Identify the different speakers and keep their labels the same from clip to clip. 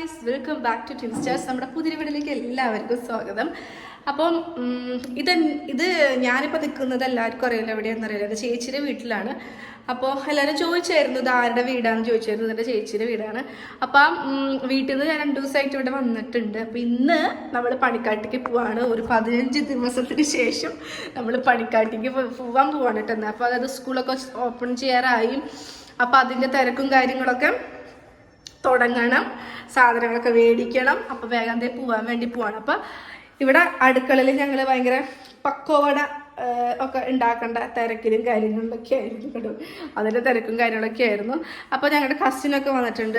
Speaker 1: Guys welcome back to tin stars നമ്മുടെ പുതിയ വീടിലേക്ക് എല്ലാവർക്കും സ്വാഗതം. അപ്പം ഇത് ഇത് ഞാനിപ്പോൾ നിൽക്കുന്നത് എല്ലാവർക്കും അറിയില്ല എവിടെയാണെന്ന് അറിയില്ല. എന്റെ ചേച്ചിയുടെ വീട്ടിലാണ്. അപ്പോൾ എല്ലാവരും ചോദിച്ചായിരുന്നു ഇത് ആരുടെ വീടാണെന്ന് ചോദിച്ചായിരുന്നു എന്റെ ചേച്ചിയുടെ വീടാണ്. അപ്പം വീട്ടിൽ നിന്ന് ഞാൻ രണ്ട് ദിവസമായിട്ട് ഇവിടെ വന്നിട്ടുണ്ട്. അപ്പോൾ ഇന്ന് നമ്മൾ പണിക്കാട്ടിക്ക് പോവാണ്. ഒരു പതിനഞ്ച് ദിവസത്തിന് ശേഷം നമ്മൾ പണിക്കാട്ടിക്ക് പോവാൻ പോവാണ് കേട്ടോ അപ്പോൾ അതായത് സ്കൂളൊക്കെ ഓപ്പൺ ചെയ്യാറായി. അപ്പോൾ അതിന്റെ തിരക്കും കാര്യങ്ങളൊക്കെ തുടങ്ങണം. സാധനങ്ങളൊക്കെ മേടിക്കണം അപ്പോൾ വേഗം ദേ പോവാൻ വേണ്ടി പോവാണ്. അപ്പോൾ ഇവിടെ അടുക്കളയിൽ ഞങ്ങൾ ഭയങ്കര പക്കോവട ഒക്കെ ഉണ്ടാക്കേണ്ട തിരക്കിലും കാര്യങ്ങളിലൊക്കെ ആയിരുന്നു കേട്ടോ. അതിന്റെ തിരക്കും കാര്യങ്ങളൊക്കെ ആയിരുന്നു. അപ്പോൾ ഞങ്ങളുടെ കസിനൊക്കെ വന്നിട്ടുണ്ട്.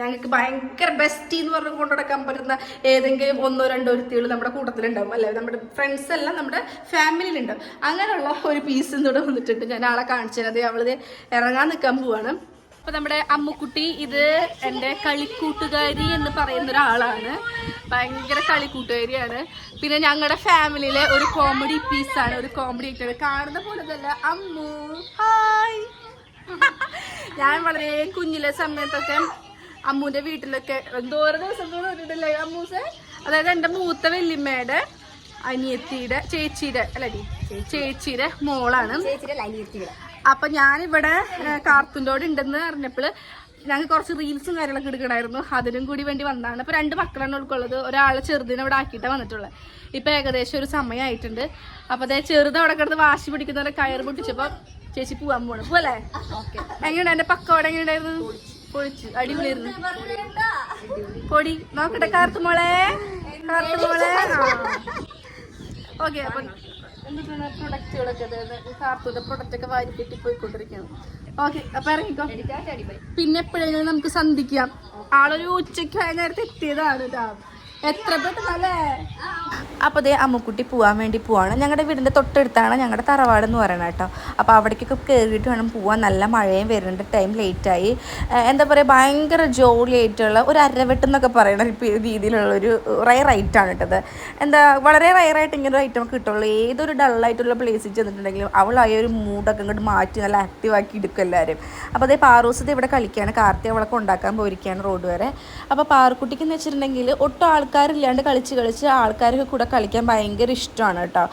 Speaker 1: ഞങ്ങൾക്ക് ഭയങ്കര ബെസ്റ്റ് എന്ന് പറഞ്ഞ് കൊണ്ടു നടക്കാൻ പറ്റുന്ന ഏതെങ്കിലും ഒന്നോ രണ്ടോ ഒരുത്തികൾ നമ്മുടെ കൂട്ടത്തിലുണ്ടാവും. അല്ലെ നമ്മുടെ ഫ്രണ്ട്സ് എല്ലാം നമ്മുടെ ഫാമിലിയിലുണ്ടാവും അങ്ങനെയുള്ള ഒരു പീസ് ഇന്നിവിടെ വന്നിട്ടുണ്ട്. ഞാൻ ആളെ കാണിച്ചത് അവളിത് ഇറങ്ങാൻ നിൽക്കാൻ പോവാണ്. അപ്പൊ നമ്മുടെ അമ്മുക്കുട്ടി ഇത് എന്റെ കളിക്കൂട്ടുകാരി എന്ന് പറയുന്ന ഒരാളാണ്. ഭയങ്കര കളിക്കൂട്ടുകാരിയാണ്. പിന്നെ ഞങ്ങളുടെ ഫാമിലിയിലെ ഒരു കോമഡി പീസാണ് ഒരു കോമഡി ആയിട്ടാണ് കാണുന്ന പോലെ തന്നെ അമ്മു ഹായ് ഞാൻ വളരെ കുഞ്ഞിലെ സമയത്തൊക്കെ അമ്മുവിന്റെ വീട്ടിലൊക്കെ എന്തോരം ദിവസം അമ്മൂസെ? അതായത് എന്റെ മൂത്ത വല്യമ്മയുടെ അനിയത്തിയുടെ ചേച്ചിയുടെ അല്ലടി ചേച്ചിയുടെ മോളാണ്. അപ്പൊ ഞാനിവിടെ കാർത്തുന്റോട് ഉണ്ടെന്ന് അറിഞ്ഞപ്പോൾ ഞങ്ങൾ കുറച്ച് റീൽസും കാര്യങ്ങളൊക്കെ എടുക്കണമായിരുന്നു അതിനും കൂടി വേണ്ടി വന്നതാണ്. അപ്പൊ രണ്ട് മക്കളാണ് ഉൾക്കൊള്ളത്. ഒരാളെ ചെറുതിനെ ഇവിടെ ആക്കിയിട്ടാണ് വന്നിട്ടുള്ളത് ഇപ്പൊ ഏകദേശം ഒരു സമയമായിട്ടുണ്ട് അപ്പൊ അതേ ചെറുത് അവിടെ കിടന്ന് വാശി പിടിക്കുന്നവരെ കയർ പൊട്ടിച്ചപ്പോ ചേച്ചി പോവാൻ പോണു. പോലെ എന്റെ പക്കോടെ എങ്ങനെയുണ്ടായിരുന്നു? പൊളിച്ചു. അടിപൊളിയായിരുന്നു. പൊടി. നോക്കട്ടെ കാർത്തുമോളെ കാർത്തുമോളെ ഓക്കെ അപ്പം എന്തൊക്കെയാണ് പ്രൊഡക്റ്റുകളൊക്കെ കാർത്തൂന്റെ പ്രൊഡക്റ്റ് ഒക്കെ വാരി കെട്ടി പോയിക്കൊണ്ടിരിക്കുകയാണ് ഓക്കെ അപ്പൊ ഇറങ്ങിക്കോ. പിന്നെ എപ്പോഴെങ്കിലും നമുക്ക് സന്ധിക്കാം. ആളൊരു ഉച്ചയ്ക്ക് നേരത്തെ എത്തിയതാണ് ട്ടാ. എത്ര പെട്ടെന്നല്ലേ?
Speaker 2: അപ്പോൾ ദേ അമ്മുക്കുട്ടി പോകാൻ വേണ്ടി പോവാണ്. ഞങ്ങളുടെ വീടിന്റെ തൊട്ടടുത്താണ് ഞങ്ങളുടെ തറവാട് എന്ന് പറയുന്നത് കേട്ടോ. അപ്പോൾ അവിടേക്കൊക്കെ കയറിയിട്ട് വേണം പോവാൻ. നല്ല മഴയും വരുന്നുണ്ട് ടൈം ലേറ്റ് ആയി. എന്താ പറയുക ഭയങ്കര ജോലി ആയിട്ടുള്ള ഒരു അരവെട്ട് എന്നൊക്കെ പറയുന്ന രീതിയിലുള്ള ഒരു റയർ ഐറ്റാണ് കേട്ടത്. എന്താ വളരെ റയറായിട്ട് ഇങ്ങനെ ഒരു ഐറ്റം കിട്ടുള്ളൂ. ഏതൊരു ഡള്ളായിട്ടുള്ള പ്ലേസിൽ ചെന്നിട്ടുണ്ടെങ്കിലും അവളായ ഒരു മൂഡൊക്കെ ഇങ്ങോട്ട് മാറ്റി നല്ല ആക്റ്റീവ് ആക്കി എടുക്കും എല്ലാവരും അപ്പോൾ അതേ പാറൂസത്തെ ഇവിടെ കളിക്കുകയാണ് കാർത്തി അവളൊക്കെ ഉണ്ടാക്കാൻ പോയിരിക്കുകയാണ് റോഡ് വരെ. അപ്പോൾ പാറുക്കുട്ടിക്ക് എന്ന് വെച്ചിട്ടുണ്ടെങ്കിൽ ഒട്ടും ആൾക്കാരില്ലാണ്ട് കളിച്ച് കളിച്ച് ആൾക്കാരൊക്കെ കൂടെ കളിക്കാൻ ഭയങ്കര ഇഷ്ടമാണ് കേട്ടോ.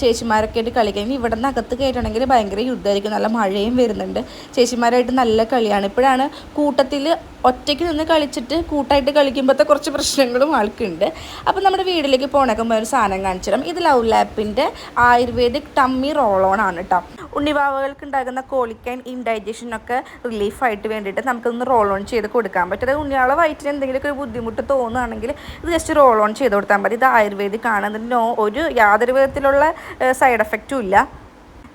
Speaker 2: ചേച്ചിമാരൊക്കെ ആയിട്ട് കളിക്കാൻ. ഇവിടെ നിന്ന് അകത്ത് കയറ്റണമെങ്കിൽ ഭയങ്കര യുദ്ധമായിരിക്കും. നല്ല മഴയും വരുന്നുണ്ട്. ചേച്ചിമാരായിട്ട് നല്ല കളിയാണ്. ഇപ്പോഴാണ് കൂട്ടത്തിൽ ഒറ്റയ്ക്ക് നിന്ന് കളിച്ചിട്ട് കൂട്ടായിട്ട് കളിക്കുമ്പോഴത്തെ കുറച്ച് പ്രശ്നങ്ങളും ആൾക്കുണ്ട്. അപ്പോൾ നമ്മുടെ വീട്ടിലേക്ക് പോണേക്കുമ്പോൾ ഒരു സാധനം കാണിച്ചു തരാം ഇത് ലവ് ലാപ്പിന്റെ ആയുർവേദിക് ടമ്മി റോളോൺ ആണ് കേട്ടോ ഉണ്ണിവാവകൾക്ക് ഉണ്ടാകുന്ന കോളിക്കൈൻ ഇൻഡൈജഷനൊക്കെ റിലീഫായിട്ട് വേണ്ടിയിട്ട് നമുക്കൊന്ന് റോൾ ഓൺ ചെയ്ത് കൊടുക്കാൻ പറ്റും. അതായത് ഉണ്ണിയാളെ വയറ്റിന് എന്തെങ്കിലുമൊക്കെ ഒരു ബുദ്ധിമുട്ട് തോന്നുകയാണെങ്കിൽ ഇത് ജസ്റ്റ് റോൾ ഓൺ ചെയ്ത് കൊടുത്താൽ മതി. ഇത് ആയുർവേദിക് ആണ് അതിന് ഒരു യാതൊരു വിധത്തിലുള്ള സൈഡ് എഫക്റ്റും ഇല്ല.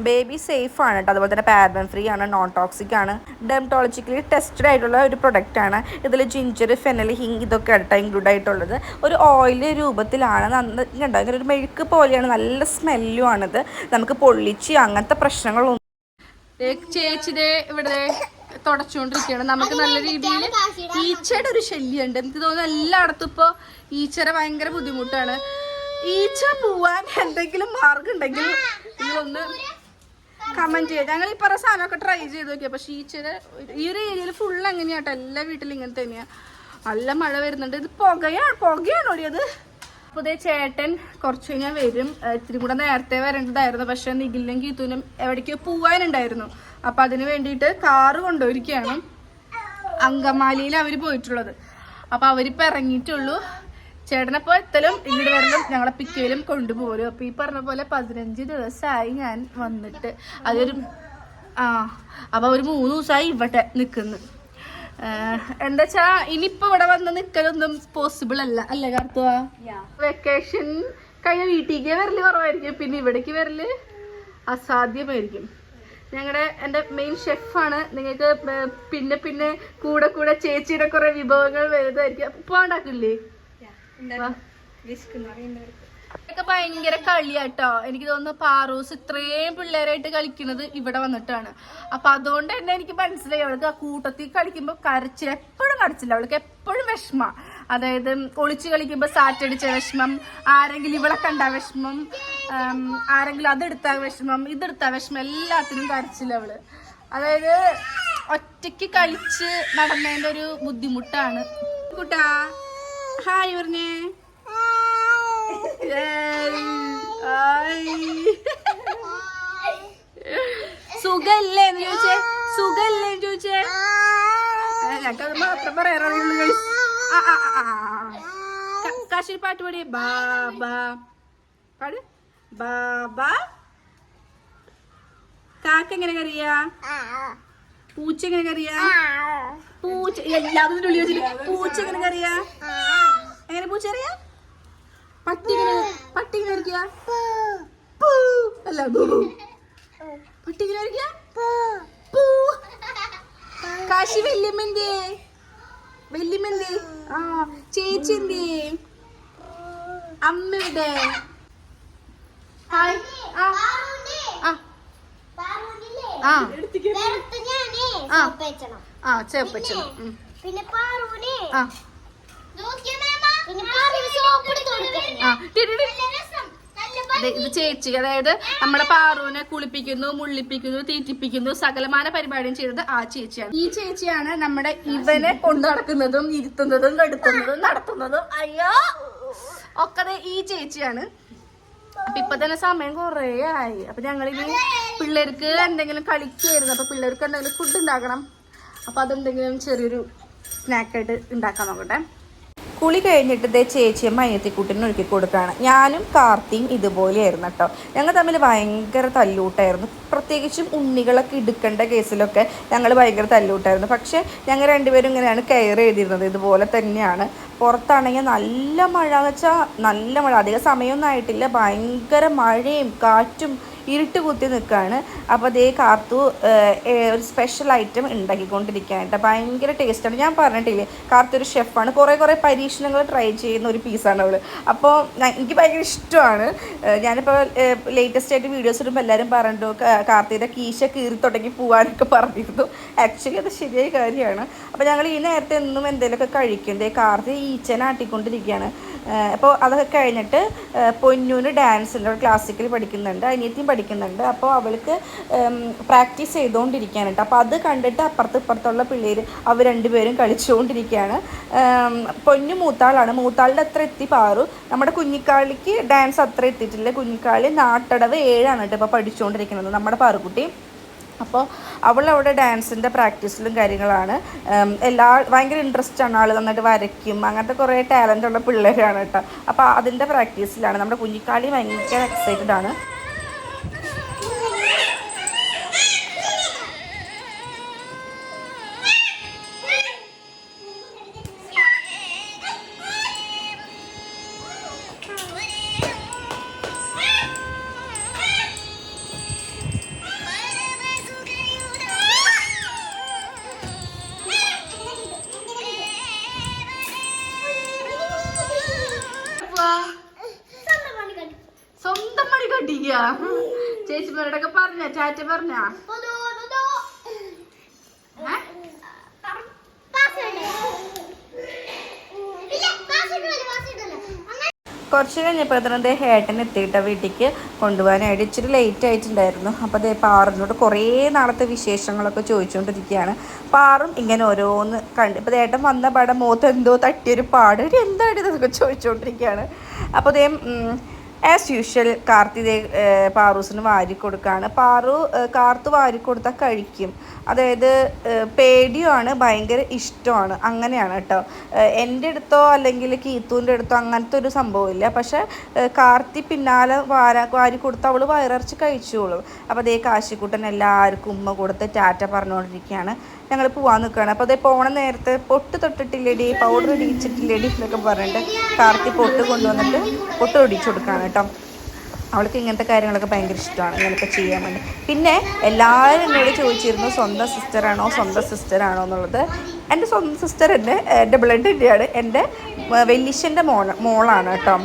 Speaker 2: ബേബി സേഫ് ആണ് കേട്ടോ അതുപോലെ തന്നെ പാരബൻ ഫ്രീ ആണ് നോൺ ടോക്സിക് ആണ്. ഡെമറ്റോളജിക്കലി ടെസ്റ്റഡ് ആയിട്ടുള്ള ഒരു പ്രൊഡക്റ്റ് ആണ്. ഇതിൽ ജിഞ്ചർ ഫെനൽ ഹിങ് ഇതൊക്കെ കേട്ടോ ഇൻക്ലൂഡ് ആയിട്ടുള്ളത്. ഒരു ഓയിൽ രൂപത്തിലാണ് കണ്ടോ ഇങ്ങനെ ഒരു മെഴുക്ക് പോലെയാണ് നല്ല സ്മെല്ലും ആണിത്. നമുക്ക് പൊള്ളിച്ച് അങ്ങനത്തെ പ്രശ്നങ്ങളൊന്നും
Speaker 1: ചേച്ചിതേ ചേച്ചി ദേ ഇവിടെ തുടച്ചുകൊണ്ടിരിക്കുകയാണ് നമുക്ക് നല്ല രീതിയിൽ ഈച്ചയുടെ ഒരു ശല്യമുണ്ട് എനിക്ക് തോന്നുന്നു എല്ലായിടത്തും ഇപ്പോൾ ഈച്ചയുടെ ഭയങ്കര ബുദ്ധിമുട്ടാണ്. ഈച്ച പോവാൻ എന്തെങ്കിലും മാർഗം ഉണ്ടെങ്കിൽ നിങ്ങളൊന്ന് കമന്റ് ചെയ്ത് ഞങ്ങൾ ഈ പറഞ്ഞ സാധനമൊക്കെ ട്രൈ ചെയ്ത് നോക്കിയാൽ പക്ഷേ ഈച്ചയുടെ ഈ ഒരു ഏരിയയിൽ ഫുൾ എങ്ങനെയാട്ടോ എല്ലാ വീട്ടിലും ഇങ്ങനെ തന്നെയാണ് നല്ല മഴ വരുന്നുണ്ട്. ഇത് പുകയാണ് പുകയാണോ അത്? അപ്പോൾ ഇതേ ചേട്ടൻ കുറച്ച് കഴിഞ്ഞാൽ വരും. ഇത്തിരി കൂടെ നേരത്തെ വരേണ്ടതായിരുന്നു. പക്ഷെ നിഖിലിനും ഗീത്തുനും എവിടേക്കോ പോവാനുണ്ടായിരുന്നു. അപ്പം അതിന് വേണ്ടിയിട്ട് കാറ് കൊണ്ടുപോയിരിക്കുകയാണ്. അങ്കമാലിയിൽ അവർ പോയിട്ടുള്ളത്. അപ്പോൾ അവരിപ്പോൾ ഇറങ്ങിയിട്ടുള്ളൂ. ചേട്ടനപ്പോൾ എത്തലും ഇങ്ങോട്ട് വരലും ഞങ്ങളെ പിക്കയിലും കൊണ്ടുപോലും അപ്പൊ ഈ പറഞ്ഞ പോലെ പതിനഞ്ച് ദിവസമായി ഞാൻ വന്നിട്ട്. അതൊരു ആ അപ്പൊ ഒരു മൂന്ന് ദിവസമായി ഇവിടെ നിൽക്കുന്നു എന്താ വെച്ചാ ഇനിയിപ്പോ ഇവിടെ വന്ന് നിക്കലൊന്നും പോസിബിൾ അല്ല. അല്ലേ കാർത്തുക വെക്കേഷൻ കഴിഞ്ഞ വീട്ടിലേക്ക് വരൽ കുറവായിരിക്കും. പിന്നെ ഇവിടേക്ക് വരൽ അസാധ്യമായിരിക്കും. ഞങ്ങളുടെ എന്റെ മെയിൻ ഷെഫാണ് നിങ്ങൾക്ക് പിന്നെ പിന്നെ കൂടെ കൂടെ ചേച്ചിയുടെ കുറെ വിഭവങ്ങൾ വരുന്നതായിരിക്കും പോണ്ടാക്കില്ലേ ഉണ്ടാക്കില്ലേ ഒക്കെ ഭയങ്കര കളിയാട്ടോ. എനിക്ക് തോന്നുന്നു പാറൂസ് ഇത്രയും പിള്ളേരായിട്ട് കളിക്കുന്നത് ഇവിടെ വന്നിട്ടാണ്. അപ്പൊ അതുകൊണ്ട് തന്നെ എനിക്ക് മനസ്സിലായി. അവൾക്ക് ആ കൂട്ടത്തിൽ കളിക്കുമ്പോൾ കരച്ചിൽ എപ്പോഴും കരച്ചില്ല. അവൾക്ക് എപ്പോഴും വിഷമ. അതായത് ഒളിച്ചു കളിക്കുമ്പോൾ സാറ്റടിച്ച വിഷമം ആരെങ്കിലും ഇവളെ കണ്ട വിഷമം ആരെങ്കിലും അതെടുത്ത വിഷമം ഇതെടുത്ത വിഷമം എല്ലാത്തിനും കരച്ചില്ല അവൾ. അതായത് ഒറ്റയ്ക്ക് കളിച്ച് നടന്നതിന്റെ ഒരു ബുദ്ധിമുട്ടാണ്. കുട്ടാ ഹായ് പറഞ്ഞേ. സുഖല്ലേ എന്ന് ചോദിച്ചേ? സുഖല്ലേ എന്ന് ചോദിച്ചേ? ഞങ്ങൾക്കത് മാത്രം പറയാറുള്ളൂ guys. ആ, ആ, ആ, ആ, ആ. ക- കാശി പാട്ട് പാടി ബാബാ പാട്. ബാബാ കാക്ക എങ്ങനെ കറിയാ പൂച്ച എങ്ങനെ കറിയാ പൂച്ച എല്ലാവരും വെച്ചിട്ട് പൂച്ച എങ്ങനെ കറിയാ എങ്ങനെ പൂച്ചറിയ പട്ടി എങ്ങനെ പട്ടി എങ്ങനെ കറിയാ പൂ. അല്ല ബൂ പട്ടി എങ്ങനെ കറിയാ പൂ. കാശി വല്യമ്മന്റെ വല്യമ്മന്റെ ആ ചേച്ചിന്റെ അമ്മയുടെ. ഹായ് ആ. ആ. ആ. ആ. ആ ചേപ്പച്ചണം
Speaker 3: പിന്നെ പാറൂന്
Speaker 1: ആ
Speaker 3: പിന്നെ പാറൂന് സോപ്പ് എടുത്ത് കൊടുക്കണം
Speaker 1: ആ ടി, ടി, ടി.
Speaker 3: നല്ല രസം നല്ല
Speaker 1: ദേ, ഇത് ചേച്ചി അതായത് നമ്മുടെ പാറുവിനെ കുളിപ്പിക്കുന്നു മുള്ളിപ്പിക്കുന്നു തീറ്റിപ്പിക്കുന്നു സകലമാന പരിപാടിയും ചെയ്തത് ആ ചേച്ചിയാണ്. ഈ ചേച്ചിയാണ് നമ്മുടെ ഇവനെ കൊണ്ടു നടക്കുന്നതും ഇരുത്തുന്നതും കെടുത്തുന്നതും നടത്തുന്നതും. അയ്യോ. ഒക്കെ ഈ ചേച്ചിയാണ്. അപ്പൊ ഇപ്പൊ തന്നെ സമയം കുറേ ആയി. അപ്പൊ ഞങ്ങളിനി പിള്ളേർക്ക് എന്തെങ്കിലും കളിക്കുമായിരുന്നു അപ്പൊ പിള്ളേർക്ക് എന്തെങ്കിലും ഫുഡ് ഉണ്ടാക്കണം. അപ്പൊ അതെന്തെങ്കിലും ചെറിയൊരു സ്നാക്കായിട്ട് ഉണ്ടാക്കാൻ നോക്കട്ടെ.
Speaker 2: കുളി കഴിഞ്ഞിട്ട് ദേ ചേച്ചിയമ്മ മയത്തിക്കുട്ടിനും ഒരുക്കി കൊടുക്കുകയാണ്. ഞാനും കാർത്തിയും ഇതുപോലെയായിരുന്നു കേട്ടോ. ഞങ്ങൾ തമ്മിൽ ഭയങ്കര തല്ലൂട്ടായിരുന്നു. പ്രത്യേകിച്ചും ഉണ്ണികളൊക്കെ എടുക്കേണ്ട കേസിലൊക്കെ ഞങ്ങൾ ഭയങ്കര തല്ലൂട്ടായിരുന്നു. പക്ഷേ ഞങ്ങൾ രണ്ടുപേരും ഇങ്ങനെയാണ് കെയർ ചെയ്തിരുന്നത്. ഇതുപോലെ തന്നെയാണ്. പുറത്താണെങ്കിൽ നല്ല മഴ എന്ന് വെച്ചാൽ നല്ല മഴ. അധിക സമയമൊന്നും ആയിട്ടില്ല. ഭയങ്കര മഴയും കാറ്റും ഇരുട്ട് കുത്തി നിൽക്കുകയാണ്. അപ്പോൾ അതേ കാർത്തു ഒരു സ്പെഷ്യൽ ഐറ്റം ഉണ്ടാക്കിക്കൊണ്ടിരിക്കുകയായിട്ട്. ഭയങ്കര ടേസ്റ്റാണ് ഞാൻ പറഞ്ഞിട്ടില്ലേ കാർത്തു ഒരു ഷെഫാണ് കുറേ കുറേ പരീക്ഷണങ്ങൾ ട്രൈ ചെയ്യുന്ന ഒരു പീസാണ് അവൾ അപ്പോൾ എനിക്ക് ഭയങ്കര ഇഷ്ടമാണ്. ഞാനിപ്പോൾ ലേറ്റസ്റ്റ് ആയിട്ട് വീഡിയോസ് ഇടുമ്പോൾ എല്ലാവരും പറഞ്ഞു "കാ- കാർത്തിയുടെ കീശ കീറി തുടങ്ങി പോകാനൊക്കെ പറഞ്ഞിരുന്നു. ആക്ച്വലി അത് ശരിയായ കാര്യമാണ്. അപ്പോൾ ഞങ്ങൾ ഈ നേരത്തെ എന്നും എന്തെങ്കിലുമൊക്കെ കഴിക്കണ്ടേ കാർത്തി ഈച്ചനാട്ടിക്കൊണ്ടിരിക്കുകയാണ് അപ്പോൾ അതൊക്കെ കഴിഞ്ഞിട്ട് പൊന്നൂന് ഡാൻസിന്റെ ക്ലാസിക്കൽ പഠിക്കുന്നുണ്ട് അനിയത്തിയും പഠിക്കുന്നുണ്ട്. അപ്പോൾ അവൾക്ക് പ്രാക്ടീസ് ചെയ്തുകൊണ്ടിരിക്കാനുണ്ട് അപ്പോൾ അത് കണ്ടിട്ട് അപ്പുറത്ത് ഇപ്പുറത്തുള്ള പിള്ളേർ അവർ രണ്ടുപേരും കളിച്ചുകൊണ്ടിരിക്കുകയാണ്. പൊന്നു മൂത്താളാണ്. മൂത്താളുടെ അത്ര എത്തി പാറു. നമ്മുടെ കുഞ്ഞിക്കാളിക്ക് ഡാൻസ് അത്ര എത്തിയിട്ടില്ല. കുഞ്ഞിക്കാളി നാട്ടടവ് ഏഴാണ് കേട്ടോ ഇപ്പോൾ പഠിച്ചുകൊണ്ടിരിക്കുന്നത്. നമ്മുടെ പാറുക്കുട്ടി അപ്പോൾ അവൾ അവിടെ ഡാൻസിന്റെ പ്രാക്ടീസിലും കാര്യങ്ങളാണ്. എല്ലാ ഭയങ്കര ഇൻട്രസ്റ്റ് ആണ്. ആൾ നന്നായിട്ട് വരയ്ക്കും. അങ്ങനത്തെ കുറേ ടാലന്റ് ഉള്ള പിള്ളേരാണ് കേട്ടോ. അപ്പോൾ അതിന്റെ പ്രാക്ടീസിലാണ്. നമ്മുടെ കുഞ്ഞിക്കാളി ഭയങ്കര എക്സൈറ്റഡ് ആണ്.
Speaker 1: സ്വന്തം ചേച്ചി പേരോടൊക്കെ പറഞ്ഞ ചാറ്റ പറഞ്ഞ? കുറച്ച് കഴിഞ്ഞപ്പോൾ തന്നെ ഹേട്ടൻ എത്തിയിട്ട വീട്ടിലേക്ക് കൊണ്ടുപോകാനായിട്ട്. ഇച്ചിരി ലേറ്റ് ആയിട്ടുണ്ടായിരുന്നു. അപ്പോൾ അതേ പാറിനോട് കുറേ നാളത്തെ വിശേഷങ്ങളൊക്കെ ചോദിച്ചുകൊണ്ടിരിക്കുകയാണ് പാറും ഇങ്ങനെ ഓരോന്ന് കണ്ട്. ഇപ്പോൾ ഏട്ടൻ വന്ന പാടം മുഖത്ത് എന്തോ തട്ടിയൊരു പാട്. എന്തായിട്ട് ഇതൊക്കെ ചോദിച്ചുകൊണ്ടിരിക്കുകയാണ് അപ്പോൾ അതേ ആസ് യൂഷ്വൽ കാർത്തി ദേ പാറൂസിന് വാരി കൊടുക്കുകയാണ് പാറു കാർത്തു വാരി കൊടുത്താൽ കഴിക്കും. അതായത് പേടിയുമാണ് ഭയങ്കര ഇഷ്ടമാണ്. അങ്ങനെയാണ് കേട്ടോ എന്റെ അടുത്തോ അല്ലെങ്കിൽ കീത്തുവിന്റെ അടുത്തോ അങ്ങനത്തെ ഒരു സംഭവമില്ല പക്ഷേ കാർത്തി പിന്നാലെ വാര വാരി കൊടുത്ത് അവൾ വയറിറച്ച് കഴിച്ചോളും. അപ്പോൾ അതേ കാശിക്കുട്ടൻ എല്ലാവർക്കും ഉമ്മ കൊടുത്ത് ടാറ്റ പറഞ്ഞുകൊണ്ടിരിക്കുകയാണ് ഞങ്ങൾ പോവാൻ നിൽക്കുകയാണ് അപ്പോൾ അതേ പോണ നേരത്തെ പൊട്ട് തൊട്ടിട്ടില്ലേടി പൗഡർ ഇടിച്ചിട്ടില്ലേടി എന്നൊക്കെ പറഞ്ഞിട്ട് കാർത്തി പൊട്ട് കൊണ്ടുവന്നിട്ട് പൊട്ട് ഒടിച്ചു കൊടുക്കുകയാണ് കേട്ടോ. അവൾക്ക് ഇങ്ങനത്തെ കാര്യങ്ങളൊക്കെ ഭയങ്കര ഇഷ്ടമാണ്. ഇങ്ങനെയൊക്കെ ചെയ്യാൻ വേണ്ടി. പിന്നെ എല്ലാവരും എന്നോട് ചോദിച്ചിരുന്നു സ്വന്തം സിസ്റ്ററാണോ സ്വന്തം സിസ്റ്ററാണോ എന്നുള്ളത്. എന്റെ സ്വന്തം സിസ്റ്റർ എന്റെ എന്റെ ബ്ലഡ് ഇന്റെയാണ് എന്റെ വെല്ലിഷന്റെ മോൾ മോളാണ് കേട്ടോ.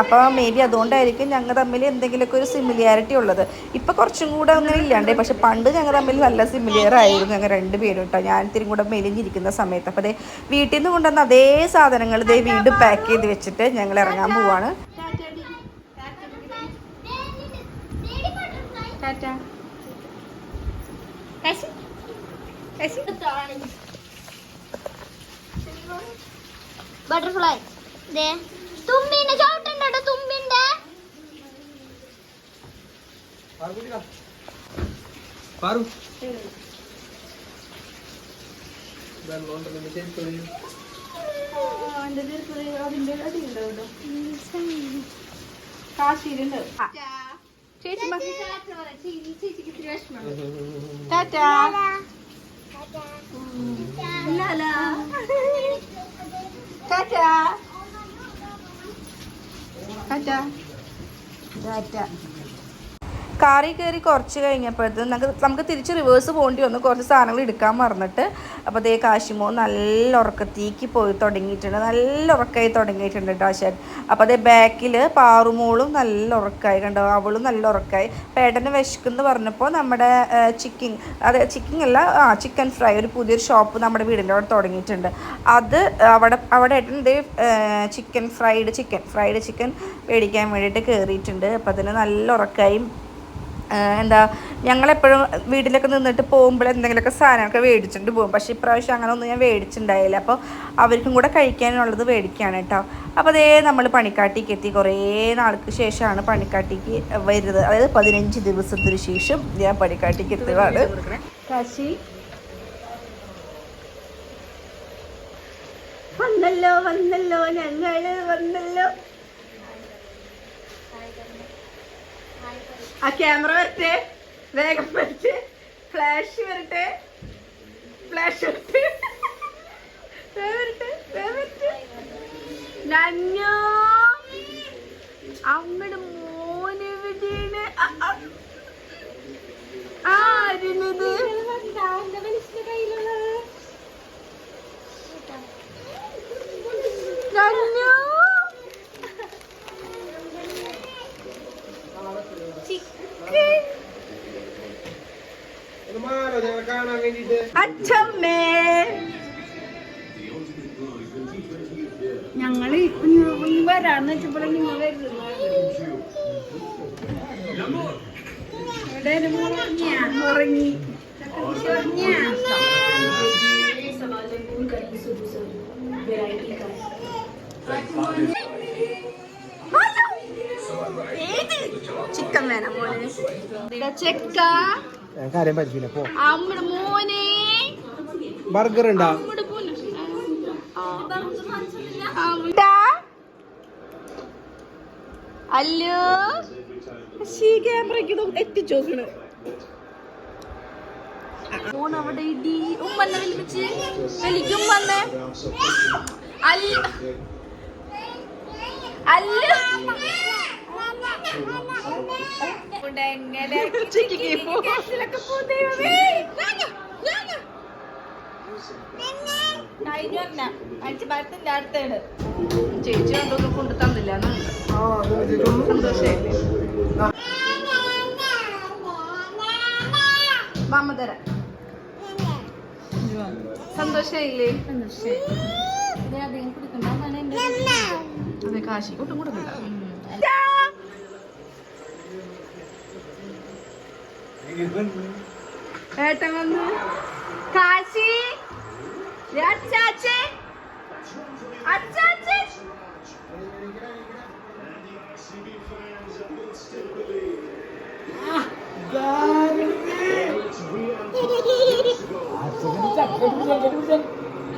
Speaker 1: അപ്പോൾ മേ ബി അതുകൊണ്ടായിരിക്കും ഞങ്ങൾ തമ്മിൽ എന്തെങ്കിലുമൊക്കെ ഒരു സിമിലിയാരിറ്റി ഉള്ളത്. ഇപ്പോൾ കുറച്ചും കൂടെ ഒന്നും ഇല്ലാണ്ടേ പക്ഷെ പണ്ട് ഞങ്ങൾ തമ്മിൽ നല്ല സിമിലിയർ ആയിരുന്നു ഞങ്ങൾ രണ്ടുപേരും കേട്ടോ. ഞാൻ ഇത്തിരി കൂടെ മെലിഞ്ഞിരിക്കുന്ന സമയത്ത്. അപ്പോൾ അതേ വീട്ടിൽ നിന്ന് കൊണ്ടുവന്ന അതേ സാധനങ്ങൾ ഇതേ വീണ്ടും പാക്ക് ചെയ്ത് വെച്ചിട്ട് ഞങ്ങൾ ഇറങ്ങാൻ പോവാണ്. ടാറ്റ കാശി
Speaker 3: ബട്ടർഫ്ലൈ ദേ തുമ്പിന്റെ ചോട്ടുണ്ടോ തുമ്പിന്റെ
Speaker 4: പാറു.
Speaker 1: കാശിയിലുണ്ട്. ചേച്ചി ടാറ്റ. ടാറ്റ. ടാറ്റ. ടാറ്റ.
Speaker 2: കാറിൽ കയറി കുറച്ച് കഴിഞ്ഞപ്പോഴത്തേക്കും നമുക്ക് നമുക്ക് തിരിച്ച് റിവേഴ്സ് പോകേണ്ടി വന്നു. കുറച്ച് സാധനങ്ങൾ എടുക്കാൻ മറന്നിട്ട്. അപ്പോൾ അതേ കാശിമോ നല്ല ഉറക്കത്തേക്ക് പോയി തുടങ്ങിയിട്ടുണ്ട്. നല്ല ഉറക്കമായി തുടങ്ങിയിട്ടുണ്ട് കേട്ടോ ആശാൻ. അപ്പോൾ അതേ ബാക്കിൽ പാറുമോളും നല്ല ഉറക്കമായി കണ്ടോ? അവളും നല്ല ഉറക്കമായി പേട്ടന് വിശക്കെന്ന് പറഞ്ഞപ്പോൾ നമ്മുടെ ചിക്കൻ അതെ ചിക്കൻ അല്ല ആ ചിക്കൻ ഫ്രൈ ഒരു പുതിയൊരു ഷോപ്പ് നമ്മുടെ വീടിന്റെ അവിടെ തുടങ്ങിയിട്ടുണ്ട്. അത് അവിടെ അവിടെ ഏട്ടൻ ദേ chicken fried chicken fried chicken മേടിക്കാൻ വേണ്ടിയിട്ട് കയറിയിട്ടുണ്ട്. അപ്പോൾ അതിന് നല്ല ഉറക്കമായി എന്താ ഞങ്ങളെപ്പോഴും വീട്ടിലൊക്കെ നിന്നിട്ട് പോകുമ്പോൾ എന്തെങ്കിലുമൊക്കെ സാധനമൊക്കെ മേടിച്ചിട്ട് പോകും. പക്ഷേ ഇപ്രാവശ്യം അങ്ങനെ ഒന്നും ഞാൻ മേടിച്ചിട്ടുണ്ടായില്ല. അപ്പോൾ അവർക്കും കൂടെ കഴിക്കാനുള്ളത് മേടിക്കുകയാണ് കേട്ടോ. അപ്പോൾ അതേ നമ്മൾ പണിക്കാട്ടിക്ക് എത്തി. കുറേ നാൾക്ക് ശേഷമാണ് പണിക്കാട്ടിക്ക് വരുന്നത്. അതായത് പതിനഞ്ച് ദിവസത്തിന് ശേഷം ഞാൻ പണിക്കാട്ടിക്ക് എത്തുകയാണ്. കാശി. വന്നല്ലോ വന്നല്ലോ ഞങ്ങൾ വന്നല്ലോ. ആ ക്യാമറ വരട്ടെ. വേഗം വരട്ടെ. ഫ്ലാഷ് വരട്ടെ. ഫ്ലാഷ് വരട്ടെ. വരട്ടെ. നഞ്ഞോ അമ്മയുടെ മോന് എവിടെയാണ്? ആ, ആ. ആരിനിത് നഞ്ഞോ ചിക്കൻ
Speaker 4: മാറോ ഞങ്ങൾ കാണാൻ വേണ്ടിട്ട്
Speaker 2: അച്ഛമ്മേ
Speaker 1: ഞങ്ങൾ വരാന്ന് വെച്ചപ്പോൾ നിങ്ങൾ
Speaker 2: ഉറങ്ങി ചിക്കൻ വേണം മോനെ. ചെക്ക.
Speaker 4: ഞാൻ കാര്യം പരിചയമില്ല. പോ. ബർഗർ ഉണ്ടാ.
Speaker 2: അല്ലോ. ശീ ക്യാമറയ്ക്ക് എത്തിച്ചു നോക്കണ് ഫോൺ അവിടെ ഇടി. ഉമ്മന്നെ അല്ല. അല്ല. ചേച്ചി കൊണ്ട് തന്നില്ല സന്തോഷേ മാമ തരാം സന്തോഷായില്ലേ അതെ കാശി ഒട്ടും കൊടുക്കില്ല Evet tamam mı? Kaşi. Açı
Speaker 1: açı. Açı açı.
Speaker 4: Ah, garbi. Hadi bakalım. Hadi bakalım.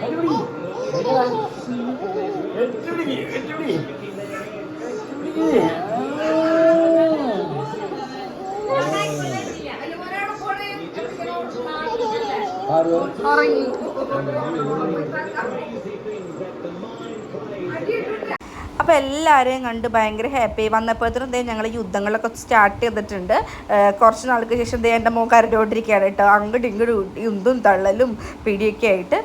Speaker 4: Hadi bakalım. Hadi bakalım.
Speaker 2: ഉറങ്ങി. അപ്പോൾ എല്ലാവരെയും കണ്ട് ഭയങ്കര ഹാപ്പി വന്നപ്പോഴത്തേനും ദേ ഞങ്ങൾ യുദ്ധങ്ങളൊക്കെ സ്റ്റാർട്ട് ചെയ്തിട്ടുണ്ട്. കുറച്ച് നാൾക്ക് ശേഷം ദേ എന്റെ മോൻ കരണ്ടോണ്ടിരിക്കുകയാണ് കേട്ടോ. അങ്ങോട്ടും ഇങ്ങോട്ടും യുദ്ധം തള്ളലും പിടിയൊക്കെ ആയിട്ട്.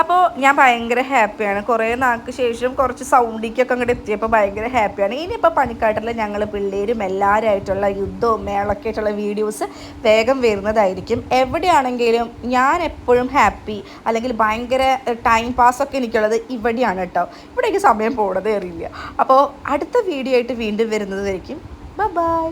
Speaker 2: അപ്പോൾ ഞാൻ ഭയങ്കര ഹാപ്പിയാണ്. കുറേ നാൾക്ക് ശേഷം കുറച്ച് സൗണ്ടിക്കൊക്കെ അങ്ങോട്ട് എത്തിയപ്പോൾ ഭയങ്കര ഹാപ്പിയാണ്. ഇനിയിപ്പോൾ പണിക്കാട്ടിൽ ഞങ്ങൾ പിള്ളേരും എല്ലാവരുമായിട്ടുള്ള യുദ്ധവും മേളൊക്കെ ആയിട്ടുള്ള വീഡിയോസ് വേഗം വരുന്നതായിരിക്കും. എവിടെയാണെങ്കിലും ഞാൻ എപ്പോഴും ഹാപ്പി അല്ലെങ്കിൽ ഭയങ്കര ടൈം പാസ്സൊക്കെ എനിക്കുള്ളത് ഇവിടെയാണ് കേട്ടോ. ഇവിടേക്ക് സമയം പോണതേ അറിയില്ല അപ്പോൾ അടുത്ത വീഡിയോ ആയിട്ട് വീണ്ടും വരുന്നതായിരിക്കും. ബൈ